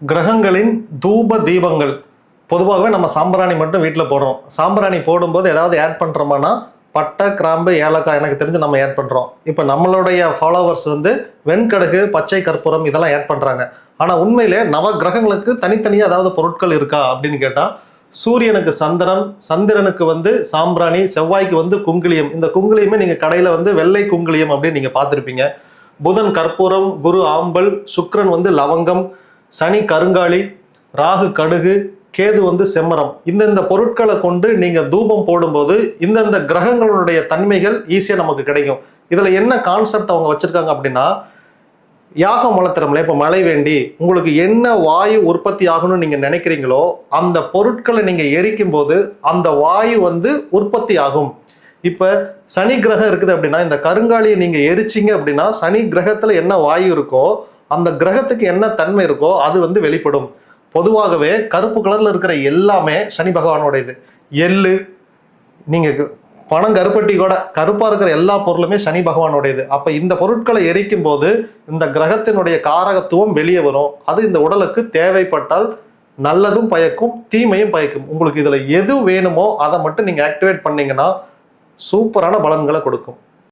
கிரகங்களின் தூப தீபங்கள். பொதுவாகவே நம்ம சாம்பிராணி மட்டும் வீட்டில் போடுறோம். சாம்பிராணி போடும்போது ஏதாவது ஆட் பண்ணுறோமானா பட்டை கிராம்பு ஏலக்காய் எனக்கு தெரிஞ்சு நம்ம ஆட் பண்ணுறோம் இப்போ நம்மளுடைய ஃபாலோவர்ஸ் வந்து வெண்கடுகு பச்சை கற்பூரம் இதெல்லாம் ஆட் பண்ணுறாங்க ஆனால் உண்மையிலே நவ கிரகங்களுக்கு தனித்தனியாக ஏதாவது பொருட்கள் இருக்கா அப்படின்னு கேட்டால் சூரியனுக்கு சந்திரன் சந்திரனுக்கு வந்து சாம்பிராணி செவ்வாய்க்கு வந்து குங்குளியம் இந்த குங்குளியமே நீங்கள் கடையில் வந்து வெள்ளை குங்குளியம் அப்படின்னு நீங்கள் பார்த்துருப்பீங்க. புதன் கற்பூரம் குரு ஆம்பல் சுக்ரன் வந்து லவங்கம் சனி கருங்காலி ராகு கடுகு கேது வந்து செம்மரம். இந்தந்த பொருட்களை கொண்டு நீங்கள் தூபம் போடும்போது இந்தந்த கிரகங்களுடைய தன்மைகள் ஈஸியாக நமக்கு கிடைக்கும். இதில் என்ன கான்செப்ட் அவங்க வச்சுருக்காங்க அப்படின்னா யாகம் வளர்த்துறோம்ல இப்போ மழை வேண்டி உங்களுக்கு என்ன வாயு உற்பத்தி ஆகணும்னு நீங்கள் நினைக்கிறீங்களோ அந்த பொருட்களை நீங்கள் எரிக்கும் போது அந்த வாயு வந்து உற்பத்தி ஆகும். இப்போ சனி கிரகம் இருக்குது அப்படின்னா இந்த கருங்காலியை நீங்கள் எரிச்சிங்க அப்படின்னா சனி கிரகத்தில் என்ன வாயு இருக்கோ அந்த கிரகத்துக்கு என்ன தன்மை இருக்கோ அது வந்து வெளிப்படும். பொதுவாகவே கருப்பு கலரில் இருக்கிற எல்லாமே சனி பகவானோட இது எள்ளு நீங்கள் பணம் கருப்பட்டி கூட கருப்பாக இருக்கிற எல்லா பொருளுமே சனி பகவானுடையது. அப்போ இந்த பொருட்களை எரிக்கும் போது இந்த கிரகத்தினுடைய காரகத்துவம் வெளியே வரும். அது இந்த உடலுக்கு தேவைப்பட்டால் நல்லதும் பயக்கும் தீமையும் பயக்கும். உங்களுக்கு இதில் எது வேணுமோ அதை மட்டும் நீங்கள் ஆக்டிவேட் பண்ணிங்கன்னா சூப்பரான பலன்களை கொடுக்கும்.